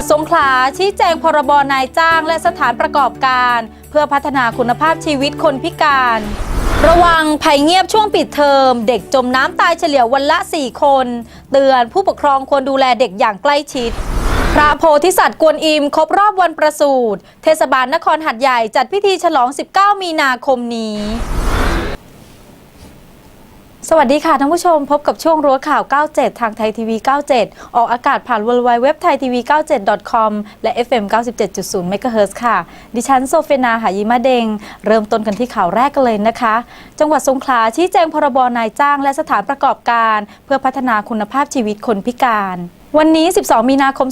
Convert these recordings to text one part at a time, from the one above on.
ัดสงขลาชี้แจงพรบนายจ้างและสถานประกอบการ เพื่อพัฒนาคุณภาพชีวิตคนพิการ ระวังภัยเงียบช่วงปิดเทอม เด็กจมน้ำตายเฉลี่ยวันละ 4 คน เตือนผู้ปกครองควรดูแลเด็กอย่างใกล้ชิด พระโพธิสัตว์กวนอิมครบรอบวันประสูติเทศบาลนครหัดใหญ่จัดพิธีฉลอง 19 มีนาคมนี้ สวัสดีค่ะท่านผู้ชมพบกับช่วงรั้วข่าว 97 ทางไทยทีวี 97 ออกอากาศผ่าน w w w t h a i t v 97 com และ FM 97.0 MHz ค่ะ ดิฉันโซเฟนาหายิมาเดง เริ่มต้นกันที่ข่าวแรกกันเลยนะคะ จังหวัดสงขลาชี้แจงพรบนายจ้างและสถานประกอบการ เพื่อพัฒนาคุณภาพชีวิตคนพิการ วันนี้ 12 มีนาคม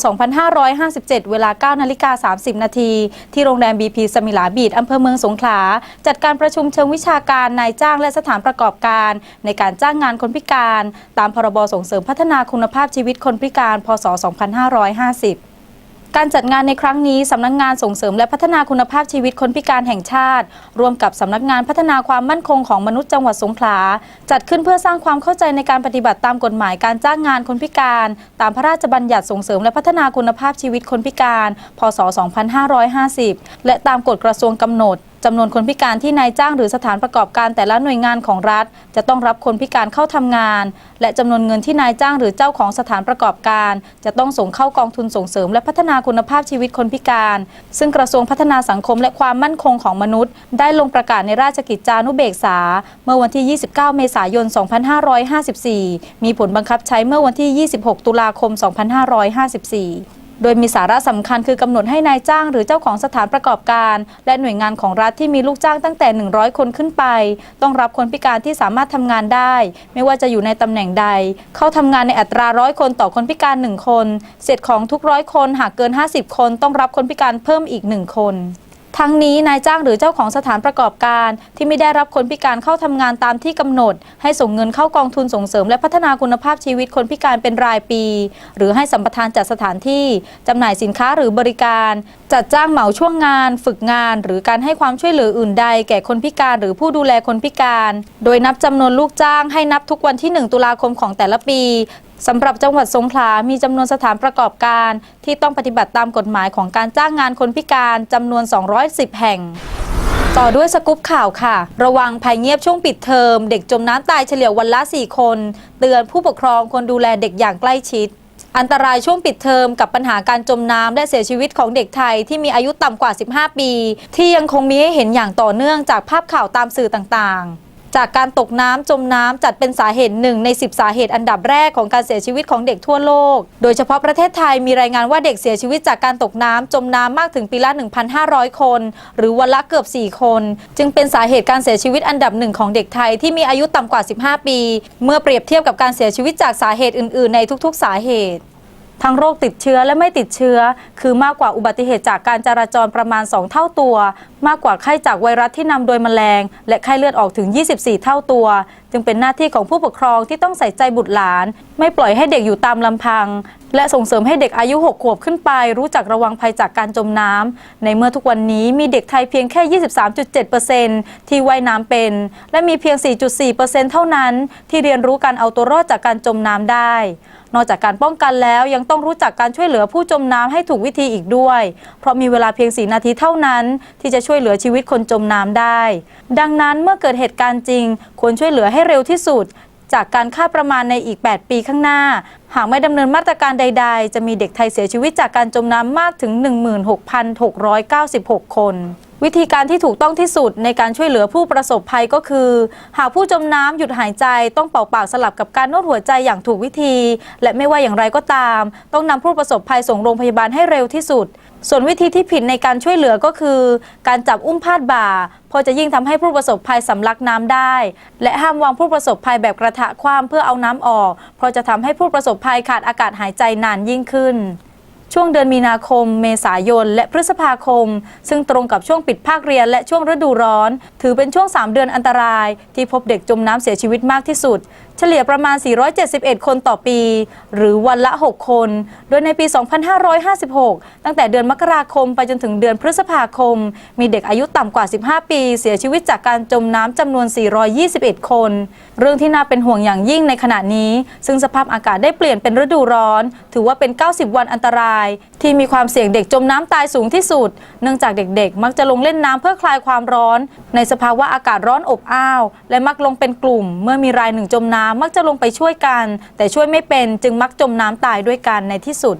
2557 เวลา 9 นาฬิกา 30 นาที ที่โรงแรม BP สมิลาบีดอำเภอเมืองสงขลา จัดการประชุมเชิงวิชาการนายจ้างและสถานประกอบการ ในการจ้างงานคนพิการ ตามพรบส่งเสริมพัฒนาคุณภาพชีวิตคนพิการ พศ 2550 การจัดงานในครั้งนี้สำนักงงานส่งเสริมและพัฒนาคุณภาพชีวิตคนพิการแห่งชาติ ร่วมกับสำนักงานพัฒนาความมั่นคงของมนุษย์จังหวัดสงขลา จัดขึ้นเพื่อสร้างความเข้าใจในการปฏิบัติตามกฎหมายการจ้างงานคนพิการ ตามพระราชบัญญัติส่งเสริมและพัฒนาคุณภาพชีวิตคนพิการ พศ 2550 และตามกฎกระทรวงกำหนดจำนวนคนพิการที่นายจ้างหรือสถานประกอบการแต่ละหน่วยงานของรัฐ จะต้องรับคนพิการเข้าทำงาน และจำนวนเงินที่นายจ้างหรือเจ้าของสถานประกอบการ จะต้องส่งเข้ากองทุนส่งเสริม และพัฒนาคุณภาพชีวิตคนพิการ ซึ่งกระทรวงพัฒนาสังคมและความมั่นคงของมนุษย์ ได้ลงประกาศในราชกิจจานุเบกษา เมื่อวันที่ 29 เมษายน 2554 มีผลบังคับใช้เมื่อวันที่ 26 ตุลาคม 2554 โดยมีสาระสำคัญคือกำหนดให้นายจ้างหรือเจ้าของสถานประกอบการ และหน่วยงานของรัฐที่มีลูกจ้างตั้งแต่ 100 คนขึ้นไป ต้องรับคนพิการที่สามารถทำงานได้ ไม่ว่าจะอยู่ในตำแหน่งใด เข้าทำงานในอัตราร้อยคนต่อคนพิการ 1 คนเศษของทุกร้อยคนหากเกิน 50 คน ต้องรับคนพิการเพิ่มอีก 1 คน ทั้งนี้นายจ้างหรือเจ้าของสถานประกอบการที่ไม่ได้รับคนพิการเข้าทำงานตามที่กำหนด ให้ส่งเงินเข้ากองทุนส่งเสริม และพัฒนาคุณภาพชีวิตคนพิการเป็นรายปี หรือให้สัมปทานจัดสถานที่จำหน่ายสินค้าหรือบริการ จัดจ้างเหมาช่วงงาน ฝึกงาน หรือการให้ความช่วยเหลืออื่นใด แก่คนพิการหรือผู้ดูแลคนพิการ โดยนับจำนวนลูกจ้างให้นับทุกวันที่ 1 ตุลาคมของแต่ละปี สำหรับจังหวัดสงขลา มีจำนวนสถานประกอบการ ที่ต้องปฏิบัติตามกฎหมายของการจ้างงานคนพิการจำนวน 210 แห่ง ต่อด้วยสกุปข่าวค่ะ ระวังภัยเงียบช่วงปิดเทอม เด็กจมน้ำตายเฉลี่ยวันละ 4 คน เตือนผู้ปกครองควรดูแลเด็กอย่างใกล้ชิด อันตรายช่วงปิดเทอมกับปัญหาการจมน้ำและเสียชีวิตของเด็กไทยที่มีอายุต่ำกว่า 15 ปี ที่ยังคงมีให้เห็นอย่างต่อเนื่องจากภาพข่าวตามสื่อต่างๆ จากการตกน้ำจมน้ำจัดเป็นสาเหตุหนึ่งใน 10 สาเหตุอันดับแรกของการเสียชีวิตของเด็กทั่วโลก โดยเฉพาะประเทศไทยมีรายงานว่าเด็กเสียชีวิตจากการตกน้ำจมน้ำมากถึงปีละ 1,500 คน หรือวันละเกือบ 4 คน จึงเป็นสาเหตุการเสียชีวิตอันดับหนึ่งของเด็กไทยที่มีอายุต่ำกว่า 15 ปี เมื่อเปรียบเทียบกับการเสียชีวิตจากสาเหตุอื่น ๆ ในทุก ๆ สาเหตุ ทั้งโรคติดเชื้อและไม่ติดเชื้อ คือมากกว่าอุบัติเหตุจากการจราจรประมาณ 2 เท่าตัว มากกว่าไข้จากไวรัสที่นำโดยแมลง และไข้เลือดออกถึง 24 เท่าตัว จึงเป็นหน้าที่ของผู้ปกครองที่ต้องใส่ใจบุตรหลาน ไม่ปล่อยให้เด็กอยู่ตามลำพัง และส่งเสริมให้เด็กอายุ 6 ขวบขึ้นไป รู้จักระวังภัยจากการจมน้ำในเมื่อทุกวันนี้มีเด็กไทยเพียงแค่ 23.7%ที่ว่ายน้ำเป็น และมีเพียง 4.4%เท่านั้น ที่เรียนรู้การเอาตัวรอดจากการจมน้ำได้ นอกจากการป้องกันแล้วยังต้องรู้จักการช่วยเหลือผู้จมน้ำให้ถูกวิธีอีกด้วย เพราะมีเวลาเพียง4นาทีเท่านั้น ที่จะช่วยเหลือชีวิตคนจมน้ำได้ ดังนั้นเมื่อเกิดเหตุการณ์จริง ควรช่วยเหลือให้เร็วที่สุด จากการคาดประมาณในอีก 8 ปีข้างหน้า หากไม่ดำเนินมาตรการใด ๆ จะมีเด็กไทยเสียชีวิตจากการจมน้ำมากถึง 16,696 คน วิธีการที่ถูกต้องที่สุดในการช่วยเหลือผู้ประสบภัยก็คือ หากผู้จมน้ำหยุดหายใจต้องเป่าปากสลับกับการนวดหัวใจอย่างถูกวิธี และไม่ว่าอย่างไรก็ตาม ต้องนำผู้ประสบภัยส่งโรงพยาบาลให้เร็วที่สุด ส่วนวิธีที่ผิดในการช่วยเหลือก็คือ การจับอุ้มพาดบ่าเพอจะยิ่งทำให้ผู้ประสบภัยสำลักน้ำได้ และห้ามวางผู้ประสบภัยแบบกระทะคว่ำเพื่อเอาน้ำออก เพราะจะทำให้ผู้ประสบภัยขาดอากาศหายใจนานยิ่งขึ้น ช่วงเดือนมีนาคม เมษายน และพฤษภาคม ซึ่งตรงกับช่วงปิดภาคเรียนและช่วงฤดูร้อน ถือเป็นช่วง 3 เดือนอันตราย ที่พบเด็กจมน้ำเสียชีวิตมากที่สุด เฉลี่ยประมาณ 471 คนต่อปี หรือวันละ 6 คน โดยในปี 2556 ตั้งแต่เดือนมกราคมไปจนถึงเดือนพฤษภาคม มีเด็กอายุต่ำกว่า 15 ปี เสียชีวิตจากการจมน้ำจำนวน 421 คน เรื่องที่น่าเป็นห่วงอย่างยิ่งในขณะนี้ ซึ่งสภาพอากาศได้เปลี่ยนเป็นฤดูร้อน ถือว่าเป็น 90 วันอันตรายายที่มีความเสี่ยงเด็กจมน้ำตายสูงที่สุด เนื่องจากเด็กๆ มักจะลงเล่นน้ำเพื่อคลายความร้อน ในสภาวะอากาศร้อนอบอ้าว และมักลงเป็นกลุ่ม เมื่อมีรายหนึ่งจมน้ำมักจะลงไปช่วยกัน แต่ช่วยไม่เป็นจึงมักจมน้ำตายด้วยกันในที่สุด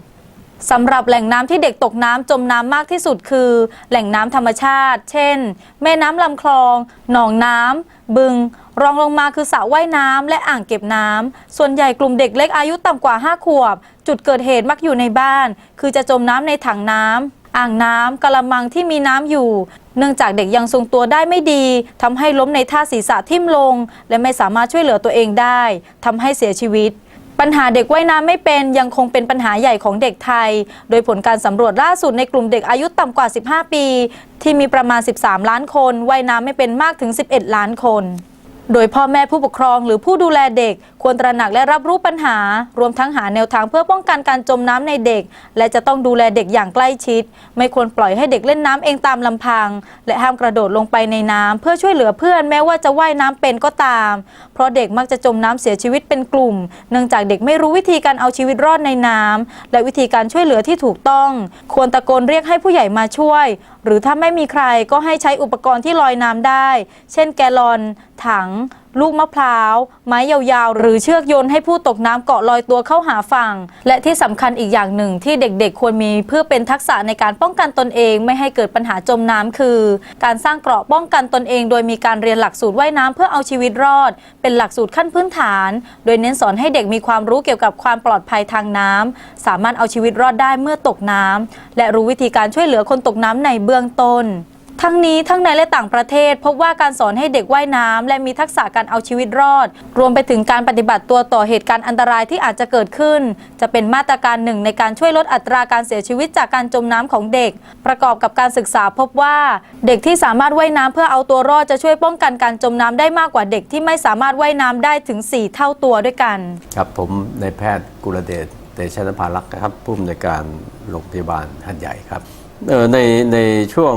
สำหรับแหล่งน้ำที่เด็กตกน้ำจมน้ำมากที่สุดคือ แหล่งน้ำธรรมชาติ เช่น แม่น้ำลำคลอง หนองน้ำบึง รองลงมาคือสระว่ายน้ำและอ่างเก็บน้ำส่วนใหญ่กลุ่มเด็กเล็กอายุต่ำกว่า 5 ขวบ จุดเกิดเหตุมักอยู่ในบ้าน คือจะจมน้ำในถังน้ำอ่างน้ำกระมังที่มีน้ำอยู่ เนื่องจากเด็กยังทรงตัวได้ไม่ดีทำให้ล้มในท่าศีรษะทิ่มลง และไม่สามารถช่วยเหลือตัวเองได้ทำให้เสียชีวิตปัญหาเด็กว่ายน้ำไม่เป็นยังคงเป็นปัญหาใหญ่ของเด็กไทย โดยผลการสำรวจล่าสุดในกลุ่มเด็กอายุต่ำกว่า 15 ปี ที่มีประมาณ 13 ล้านคนว่ายน้ำไม่เป็นมากถึง 11 ล้านคน โดยพ่อแม่ผู้ปกครองหรือผู้ดูแลเด็ก ควรตระหนักและรับรู้ปัญหา รวมทั้งหาแนวทางเพื่อป้องกันการจมน้ำในเด็ก และจะต้องดูแลเด็กอย่างใกล้ชิด ไม่ควรปล่อยให้เด็กเล่นน้ำเองตามลำพัง และห้ามกระโดดลงไปในน้ำเพื่อช่วยเหลือเพื่อนแม้ว่าจะว่ายน้ำเป็นก็ตาม เพราะเด็กมักจะจมน้ำเสียชีวิตเป็นกลุ่ม เนื่องจากเด็กไม่รู้วิธีการเอาชีวิตรอดในน้ำและวิธีการช่วยเหลือที่ถูกต้อง ควรตะโกนเรียกให้ผู้ใหญ่มาช่วยหรือถ้าไม่มีใครก็ให้ใช้อุปกรณ์ที่ลอยน้ำได้ เช่นแกลลอน ถังลูกมะพร้าว ไม้ยาวๆ หรือเชือกโยนให้ผู้ตกน้ำเกาะลอยตัวเข้าหาฝั่ง และที่สำคัญอีกอย่างหนึ่งที่เด็กๆ ควรมีเพื่อเป็นทักษะในการป้องกันตนเองไม่ให้เกิดปัญหาจมน้ำคือ การสร้างเกราะป้องกันตนเอง โดยมีการเรียนหลักสูตรว่ายน้ำเพื่อเอาชีวิตรอด เป็นหลักสูตรขั้นพื้นฐาน โดยเน้นสอนให้เด็กมีความรู้เกี่ยวกับความปลอดภัยทางน้ำสามารถเอาชีวิตรอดได้เมื่อตกน้ำและรู้วิธีการช่วยเหลือคนตกน้ำในเบื้องต้น ทั้งนี้ทั้งในและต่างประเทศ พบว่าการสอนให้เด็กว่ายน้ำและมีทักษะการเอาชีวิตรอด รวมไปถึงการปฏิบัติตัวต่อเหตุการณ์อันตรายที่อาจจะเกิดขึ้น จะเป็นมาตรการหนึ่งในการช่วยลดอัตราการเสียชีวิตจากการจมน้ำของเด็ก ประกอบกับการศึกษาพบว่า เด็กที่สามารถว่ายน้ำเพื่อเอาตัวรอดจะช่วยป้องกันการจมน้ำได้มากกว่าเด็กที่ไม่สามารถว่ายน้ำได้ถึง 4 เท่าตัวด้วยกันครับผมนายแพทย์กุลเดชเตชะนภารักษ์ครับผู้อำนวยการโรงพยาบาลหัดใหญ่ครับ ในในช่วง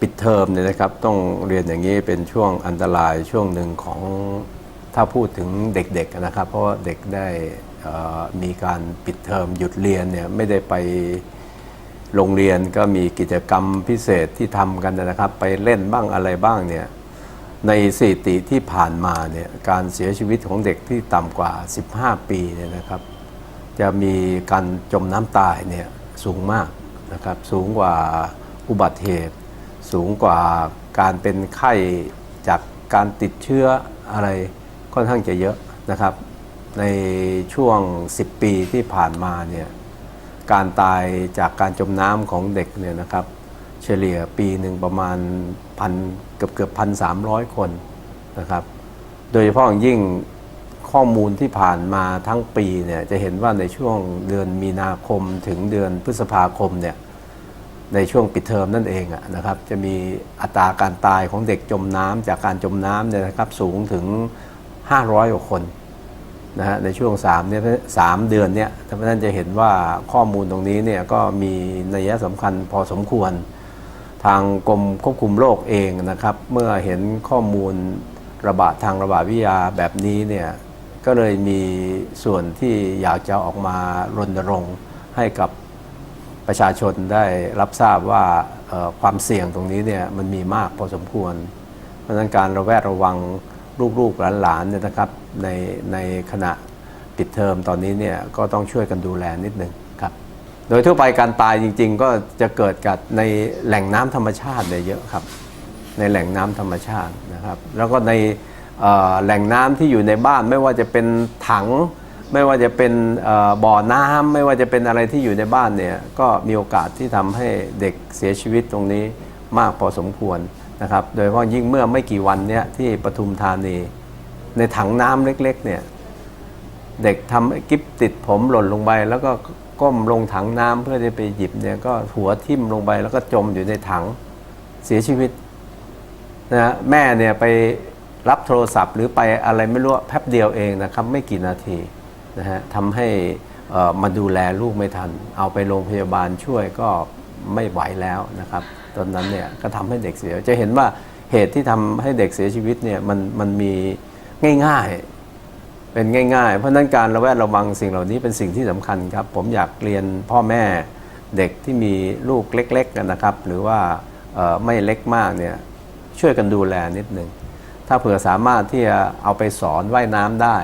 ปิดเทอมเนี่ยนะครับ ต้องเรียนอย่างนี้เป็นช่วงอันตรายช่วงหนึ่งของถ้าพูดถึงเด็กๆนะครับ เพราะเด็กได้มีการปิดเทอมหยุดเรียนเนี่ยไม่ได้ไปโรงเรียนก็มีกิจกรรมพิเศษที่ทำกันนะครับ ไปเล่นบ้างอะไรบ้างเนี่ยในสถิติที่ผ่านมาเนี่ยการเสียชีวิตของเด็กที่ต่ำกว่า 15 ปีเนี่ยนะครับ จะมีการจมน้ำตายเนี่ยสูงมาก นะครับสูงกว่าอุบัติเหตุ สูงกว่าการเป็นไข้จากการติดเชื้ออะไรค่อนข้างจะเยอะนะครับ ในช่วง 10 ปีที่ผ่านมาเนี่ยการตายจากการจมน้ำของเด็กเนี่ยนะครับ เฉลี่ยปีหนึ่งประมาณพันเกือบเกือบพันสามร้อยคนนะครับ โดยเฉพาะอย่างยิ่ง ข้อมูลที่ผ่านมาทั้งปีเนี่ยจะเห็นว่าในช่วงเดือนมีนาคมถึงเดือนพฤษภาคมเนี่ยในช่วงปิดเทอมนั่นเองอะนะครับ จะมีอัตราการตายของเด็กจมน้ำจากการจมน้ำเนี่ยนะครับสูงถึง 500กว่าคนนะฮะในช่วง3เนี่ยสามเดือนเนี่ยท่านจะเห็นว่าข้อมูลตรงนี้เนี่ยก็มีนัยสำคัญพอสมควร ทางกรมควบคุมโรคเองนะครับ เมื่อเห็นข้อมูลระบาดทางระบาดวิทยาแบบนี้เนี่ย ก็เลยมีส่วนที่อยากจะออกมารณรงค์ให้กับประชาชนได้รับทราบว่าความเสี่ยงตรงนี้เนี่ยมันมีมากพอสมควร เพราะฉะนั้นการระแวดระวังลูกๆหลานๆเนี่ยนะครับในในขณะปิดเทอมตอนนี้เนี่ยก็ต้องช่วยกันดูแลนิดนึงครับ โดยทั่วไปการตายจริง ๆ ก็จะเกิดกับในแหล่งน้ำธรรมชาติเนี่ยเยอะครับ ในแหล่งน้ำธรรมชาตินะครับ แล้วก็ใน แหล่งน้ำที่อยู่ในบ้านไม่ว่าจะเป็นถัง ไม่ว่าจะเป็นบ่อน้ำไม่ว่าจะเป็นอะไรที่อยู่ในบ้านเนี่ยก็มีโอกาสที่ทำให้เด็กเสียชีวิตตรงนี้มากพอสมควรนะครับ โดยเฉพาะยิ่งเมื่อไม่กี่วันเนี้ยที่ปทุมธานี ในถังน้ำเล็กๆเนี่ยเด็กทำกิ๊บติดผมหล่นลงไป แล้วก็ก้มลงถังน้ำเพื่อจะไปหยิบเนี่ยก็หัวทิ่มลงไปแล้วก็จมอยู่ในถังเสียชีวิตนะฮะแม่เนี่ยไป รับโทรศัพท์ หรือไปอะไรไม่รู้แป๊บเดียวเองนะครับไม่กี่นาทีนะฮะทำให้มาดูแลลูกไม่ทัน เอาไปโรงพยาบาลช่วยก็ไม่ไหวแล้วนะครับ ตอนนั้นเนี่ยก็ทำให้เด็กเสีย จะเห็นว่าเหตุที่ทำให้เด็กเสียชีวิตเนี่ยมันมันมีง่ายๆ เป็นง่าย ๆ เพราะนั้นการระแวดระวังสิ่งเหล่านี้เป็นสิ่งที่สำคัญครับ ผมอยากเรียนพ่อแม่เด็กที่มีลูกเล็กๆกันนะครับ หรือว่าไม่เล็กมากเนี่ยช่วยกันดูแลนิดนึง ถ้าเผื่อสามารถที่จะเอาไปสอนว่ายน้ำได้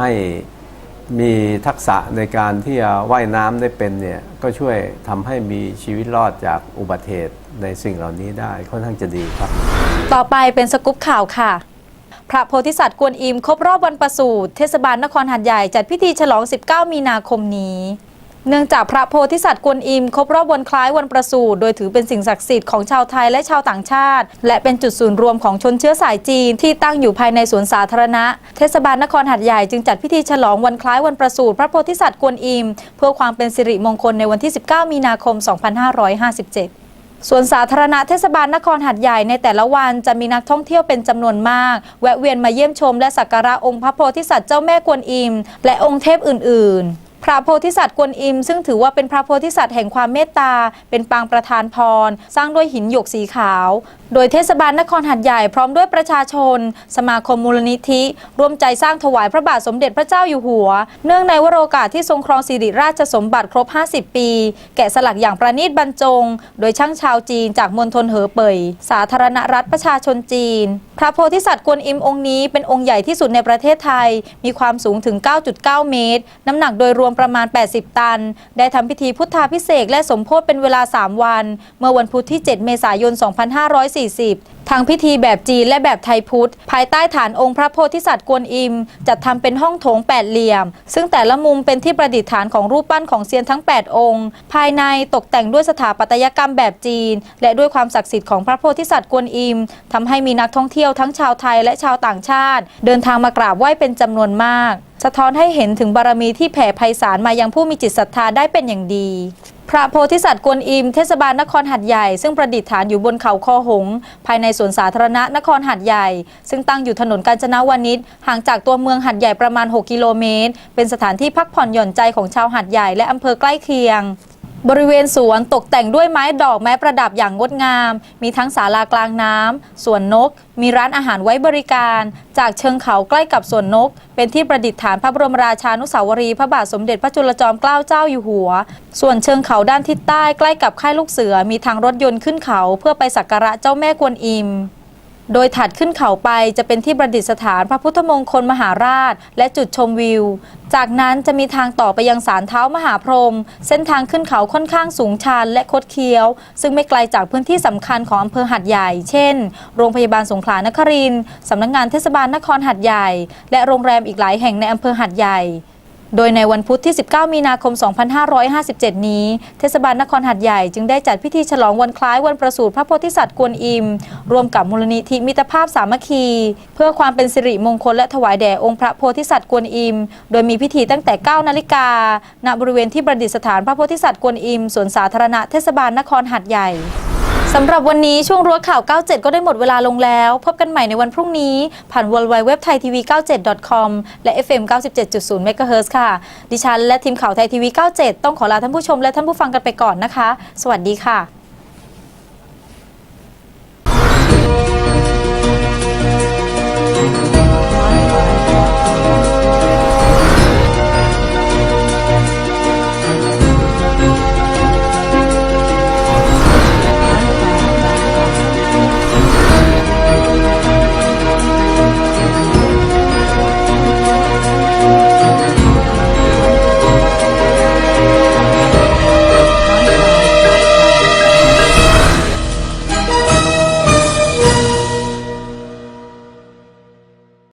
ให้มีทักษะในการที่จะว่ายน้ำได้เป็นเนี่ยก็ช่วยทำให้มีชีวิตรอดจากอุบัติเหตุในสิ่งเหล่านี้ได้ค่อนข้างจะดีครับ ต่อไปเป็นสกุปข่าวค่ะ พระโพธิสัตว์กวนอิมครบรอบวันประสูติเทศบาลนครหัดใหญ่จัดพิธีฉลอง 19 มีนาคมนี้ เนื่องจากพระโพธิสัตว์กวนอิมครบรอบวันคล้ายวันประสูติโดยถือเป็นสิ่งศักดิ์สิทธิ์ของชาวไทยและชาวต่างชาติ และเป็นจุดศูนย์รวมของชนเชื้อสายจีนที่ตั้งอยู่ภายในสวนสาธารณะ เทศบาลนครหัดใหญ่จึงจัดพิธีฉลองวันคล้ายวันประสูติพระโพธิสัตว์กวนอิม เพื่อความเป็นสิริมงคลในวันที่ 19 มีนาคม 2557สวนสาธารณะเทศบาลนครหัดใหญ่ในแต่ละวันจะมีนักท่องเที่ยวเป็นจำนวนมาก แวะเวียนมาเยี่ยมชมและสักการะองค์พระโพธิสัตว์เจ้าแม่กวนอิม และองค์เทพอื่น ๆ พระโพธิสัตว์กวนอิม ซึ่งถือว่าเป็นพระโพธิสัตว์แห่งความเมตตา เป็นปางประธานพร สร้างด้วยหินหยกสีขาว โดยเทศบาลนครหัดใหญ่พร้อมด้วยประชาชน สมาคมมูลนิธิ ร่วมใจสร้างถวายพระบาทสมเด็จพระเจ้าอยู่หัว เนื่องในวโรกาสที่ทรงครองสิริราชสมบัติครบ 50 ปี แกะสลักอย่างประณีตบรรจง โดยช่างชาวจีนจากมณฑลเหอเป่ย สาธารณรัฐประชาชนจีน พระโพธิสัตว์กวนอิมองค์นี้เป็นองค์ใหญ่ที่สุดในประเทศไทย มีความสูงถึง 9.9 เมตร น้ำหนักโดยรวมประมาณ 80 ตัน ได้ทำพิธีพุทธาพิเศษและสมโพธิเป็นเวลา 3 วัน เมื่อวันพุธที่ 7 เมษายน 2540ทางพิธีแบบจีนและแบบไทยพุทธ ภายใต้ฐานองค์พระโพธิสัตว์กวนอิม จัดทำเป็นห้องโถงแปดเหลี่ยม ซึ่งแต่ละมุมเป็นที่ประดิษฐานของรูปปั้นของเซียนทั้ง 8 องค์ ภายในตกแต่งด้วยสถาปัตยกรรมแบบจีน และด้วยความศักดิ์สิทธิ์ของพระโพธิสัตว์กวนอิมทำให้มีนักท่องเที่ยวทั้งชาวไทยและชาวต่างชาติ เดินทางมากราบไหว้เป็นจำนวนมาก สะท้อนให้เห็นถึงบารมีที่แผ่ไพศาลมายังผู้มีจิตศรัทธาได้เป็นอย่างดี พระโพธิสัตว์กวนอิม เทศบาลนครหัดใหญ่ ซึ่งประดิษฐานอยู่บนเขาคอหง ภายในสวนสาธารณะนครหัดใหญ่ ซึ่งตั้งอยู่ถนนกาญจนาวนิชห่างจากตัวเมืองหัดใหญ่ประมาณ 6 กิโลเมตร เป็นสถานที่พักผ่อนหย่อนใจของชาวหัดใหญ่และอำเภอใกล้เคียง บริเวณสวนตกแต่งด้วยไม้ดอกไม้ประดับอย่างงดงาม มีทั้งศาลากลางน้ำสวนนก มีร้านอาหารไว้บริการ จากเชิงเขาใกล้กับสวนนก เป็นที่ประดิษฐานพระบรมราชานุสาวรีย์พระบาทสมเด็จพระจุลจอมเกล้าเจ้าอยู่หัว ส่วนเชิงเขาด้านทิศใต้ใกล้กับค่ายลูกเสือมีทางรถยนต์ขึ้นเขาเพื่อไปสักการะเจ้าแม่กวนอิม โดยถัดขึ้นเขาไปจะเป็นที่ประดิษฐานพระพุทธมงคลมหาราช และจุดชมวิว จากนั้นจะมีทางต่อไปยังศาลเท้ามหาพรหมเส้นทางขึ้นเขาค่อนข้างสูงชันและคดเคี้ยว ซึ่งไม่ไกลจากพื้นที่สำคัญของอำเภอหัดใหญ่ เช่น โรงพยาบาลสงขลานครินทร์สำนักงานเทศบาลนครหัดใหญ่ และโรงแรมอีกหลายแห่งในอำเภอหัดใหญ่ โดยในวันพุธที่ 19 มีนาคม 2557 นี้ เทศบาลนครหัดใหญ่จึงได้จัดพิธีฉลองวันคล้ายวันประสูติพระโพธิสัตว์กวนอิม รวมกับมูลนิธิมิตรภาพสามัคคี เพื่อความเป็นสิริมงคลและถวายแด่องค์พระโพธิสัตว์กวนอิม โดยมีพิธีตั้งแต่ 9 นาฬิกา ณ บริเวณที่ประดิษฐานพระโพธิสัตว์กวนอิม สวนสาธารณะเทศบาลนครหัดใหญ่ สำหรับวันนี้ช่วงรั้วข่าว 97 ก็ได้หมดเวลาลงแล้ว พบกันใหม่ในวันพรุ่งนี้ ผ่าน w w w t h a i t v 9 7 com และ FM 97.0 MHz ค่ะ ดิฉันและทีมข่าวไทยทีวี 97 ต้องขอลาท่านผู้ชมและท่านผู้ฟังกันไปก่อนนะคะ สวัสดีค่ะ